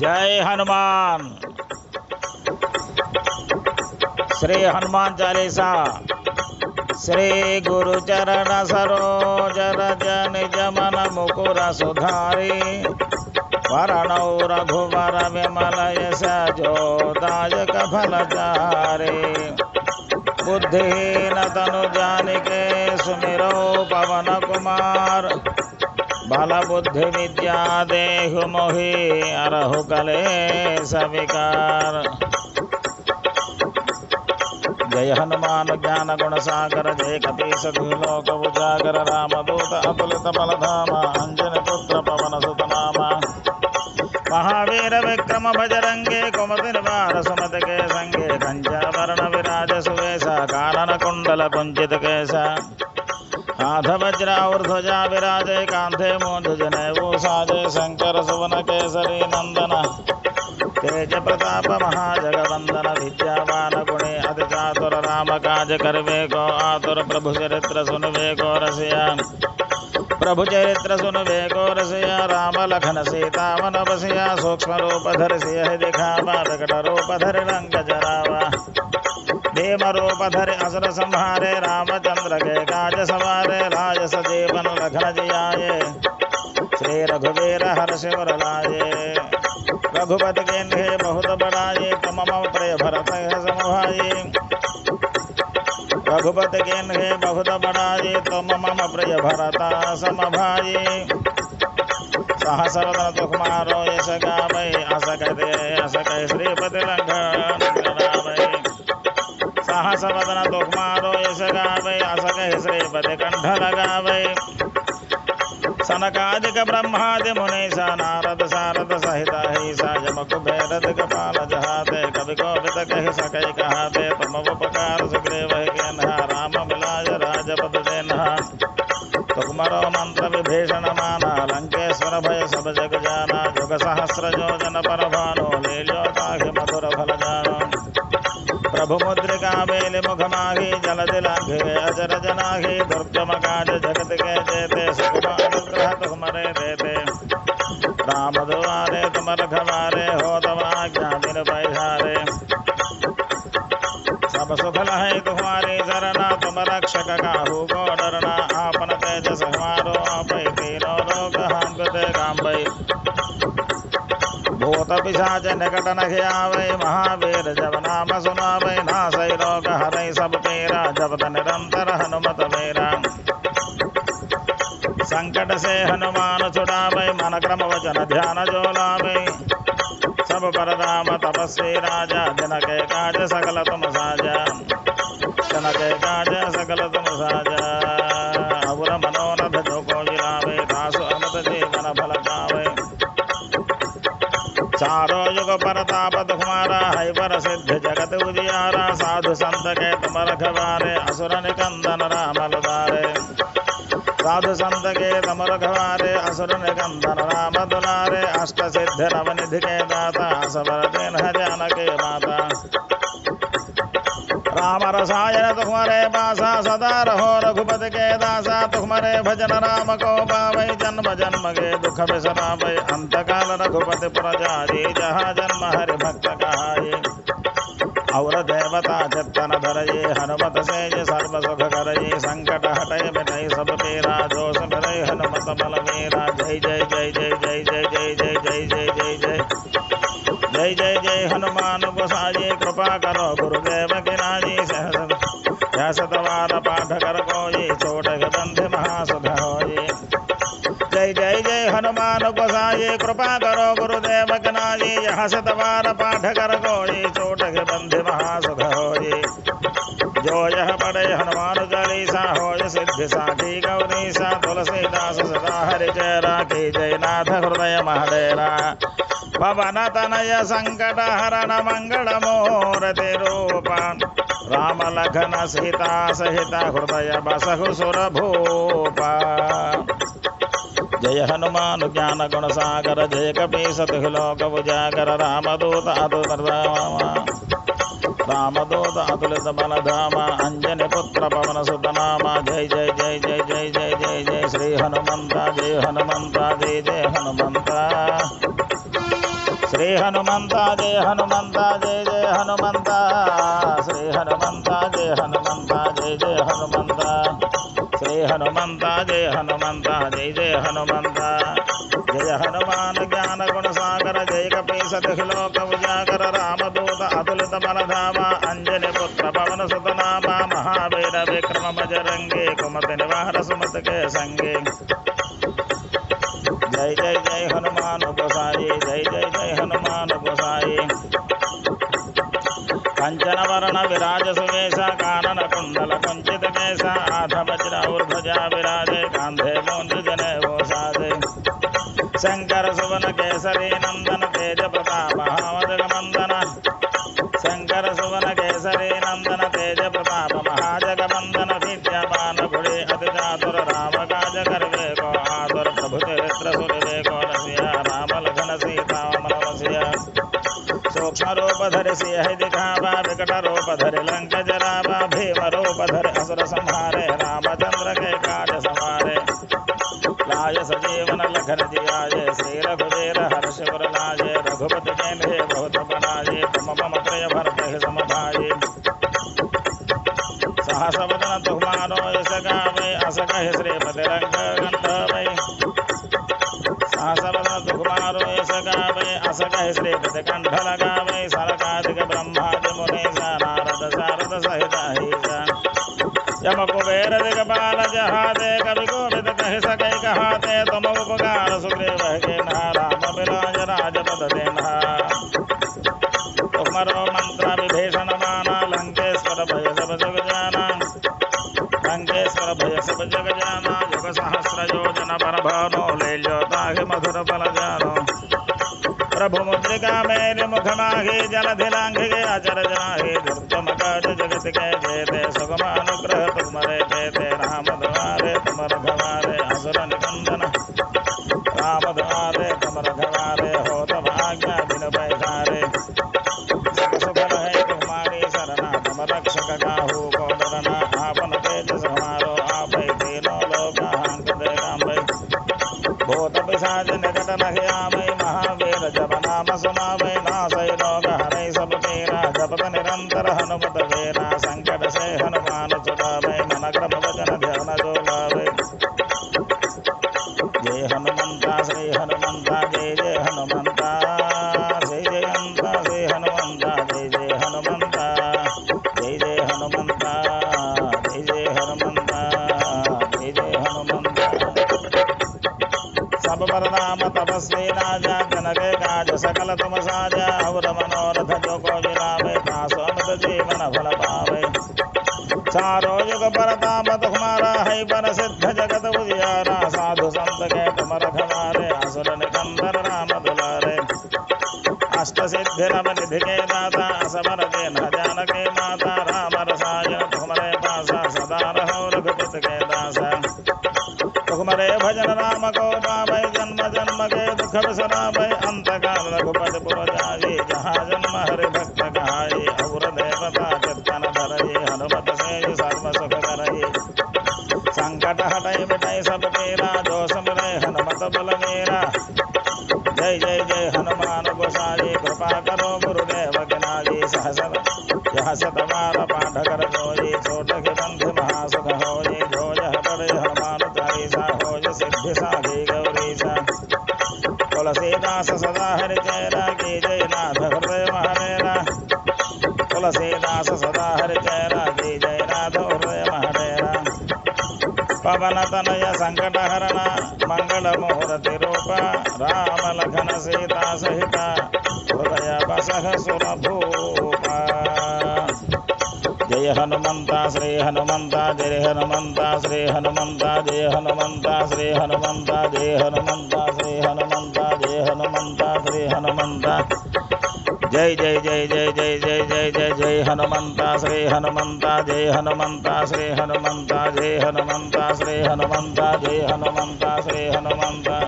जय हनुमान। श्री हनुमान चालीसा। श्री गुरु चरण सरोज रज निज मन मुकुर सुधारी। वरणौ रघुवर विमल यश जोदायक फल चारे बुद्धिहीन तनु जानिके सुमिरो पवन कुमार। बल बुद्धि विद्या देहु मोहि अरहु कले सविकार जय हनुमान ज्ञान गुण सागर, जय कपीस लोक उजागर राम दूत अतुलित बलधाम, अंजन पुत्र पवन सुत नामा महावीर विक्रम भजरंगे कुमति निवार सुमत के संगे कंचा कुंडल कुंचित केसा हाथ वज्र और विराजे कांधे मूंध जनेऊ साजे शंकर सुवन केसरी नंदन तेज प्रताप महाजगवंदन विद्यावान गुणे अति चातुर राम काज करवे को आतुर प्रभु चरित्र सुनवे को रसिया। प्रभु चरित्र सुनवे को रसिया राम लखन सीता मन बसिया सूक्ष्म रूप धर सियह दिखावा विकट रूप धर रंग जरावा भीम असुर संहारे रामचंद्र के काज सवारे राज सजीवन लखन जियाये श्री रघुवीर हर शिवर लाये रघुपति के बहुत बड़ाये तम मम प्रिय भरत समभाये रघुपति के बहुत बड़ाये तुम मम प्रिय भरता समभाये। सहसवदन तुकुमारो यश गावै अस कहते अस श्रीपति लंघन। सहसवदन तुकुमारो यश गावै अस कह श्रीपति कंठ लगावै सनकादिक ब्रह्मादि मुनीसा नारद सारद सहित ही साजम कुबेरद कपाल जहाते, कवि कोविद कहि सकै कहाते तुम उपकार सुग्रीव के नहा राम मिलाज राजपद देनहा। तुकमरो मंत्र विभीषण माना, लंकेश्वर भय सब जग जाना जुग सहस्र पर जनाघे जलज लाघे अजर जनाघे दुर्गम काज जगत के देते सुख अनुग्रह तुम्हारे देते। राम पिशाच निकट न आवे महावीर जब नाम सुनावे नासै रोग हरै सब पीरा जपत निरंतर हनुमत मेरा। संकट से हनुमान छुड़ावे मन क्रम वचन ध्यान जो लावे सब पर राम तपस्वी राजा, जन के काज सकल तुम साजा। जन के काज सकल तुम साजा। अवुर मनोरथ जो परताप तुम्हारा पर सिद्ध जगत उजियारा, साधु संत के तुम रखवारे असुर निकंदन राम दुलारे साधु संत के तुम रखवारे असुर निकंदन राम दुलारे अष्ट सिद्ध नव निधि के दाता सबर दिन हजान के माता। राम रसायन तुम्हारे पासा सदा रहो रघुपति के दासा। तुम्हारे भजन राम को पावै, जन्म जन्म के दुख बिसरावै। अंत काल रघुपति प्रजारी जहाँ जन्म हरि भक्त कहाये और देवता चित्तन धरये, हनुमत से सर्व सुख करये। संकट हटय, मिटय सब पीरा गोसाई कृपा करो गुरुदेव की नाजी यह सतवार पाठ कर कोई छोट बंध महासुध होई जो यह पढ़े हनुमान चालीसा हो सिद्धि साखी गौरीसा, तुलसीदास सदा हरि जय राखी जय नाथ हृदय महडेरा पवन तनय संकट हरण मंगल मूर्ति रूप, राम लखन सीता सहित हृदय बसहु सुर జయ హనుమాను జ్ఞాన గుణసాగర జయ కపీసతు లోకభుజాగర రామదూత అతుత రామదూత అతులిత బలధామ అంజని పుత్ర పవన సుతనామ జై జై జై జై జై జై జై జై శ్రీ హనుమంత జయ హనుమంత జయ జయ హనుమంత. శ్రీ హనుమంత జయ హనుమంత జయ జయ హనుమంత. శ్రీ హనుమంత జయ హనుమంత జయ జయ హనుమంత. जय हनुमंता जय हनुमंता, जय जय हनुमंता। जय हनुमान ज्ञान गुण सागर, जय कपी सदलोक उजागर, रामदूत अतुलित बलधामा अंजनि पुत्र पवन सुतनामा, महावीर विक्रम बजरंगे, कुमति निवार सुमत के संगे। जय जय जय हनुमान गोसाई कटरोपधर लंक जरावा भीमरोपधर असुर संहारे रामचंद्र के काज समारे लाय सजीवन लखन जियाय श्री रघुवीर हर्ष पुर लाय रघुपति जैन हे बहुत बनाये तुम मम प्रिय भरत हे समभाये सहसवदन तुमानो यस गावे अस कहे श्रीपति रंग गंधवै सहसवदन तुमारो यस गावे अस कहे श्रीपति कहि कहाते तुम उपकार सुग्रीव के राम बिलाज राजपद देना। मंत्र विभीषण माना, लंकेश्वर भय सब जग जाना। लंकेश्वर भय सब जग जाना। युग सहस्र योजन पर भानो, ले लो ताहि मधुर बल जानो। प्रभु मुद्रिका मेरे मुख माहे जल धिलांघे अचर जनाहे दुर्गम काज जगत के जेते सुगम छुड़ावे मन क्रम वचन ध्यान जो जय हनुमंता श्री हनुमंता जय जय हनुमंता जय जयंता श्री हनुमंता जय जय हनुमंता जय जय हनुमंता जय जय हनुमंता जय जय हनुमंता सब पर तपस्वी राजा, जनक काज सकल तुम साजा और मनोरथ जो युग परताप तुम्हारा है पर सिद्ध जगत उजियारा साधु संत के तुम रखवारे असुर निकंदर राम दुलारे अष्ट सिद्धि नव निधि के दाता असबर दिन जानकी माता राम रसायन तुम्हारे पासा सदा रहो रघुपत के दासा तुमरे भजन राम को पावे जन्म जन्म के दुख बिसरावे पवन पवनतनय सङ्कटहरण मङ्गलमुहूर्तिरूप रामलखनसीतासहित हृदयवसः सुरभूप जय हनुमंता श्री हनुमंता जय हनुमंता श्री हनुमंता जय हनुमंता श्री हनुमंता जय हनुमंता जय जय जय जय जय जय जय जय जय हनुमंता श्री हनुमंता जय हनुमंता श्री हनुमंता जय हनुमंता श्री हनुमंता जय हनुमंता श्री हनुमंता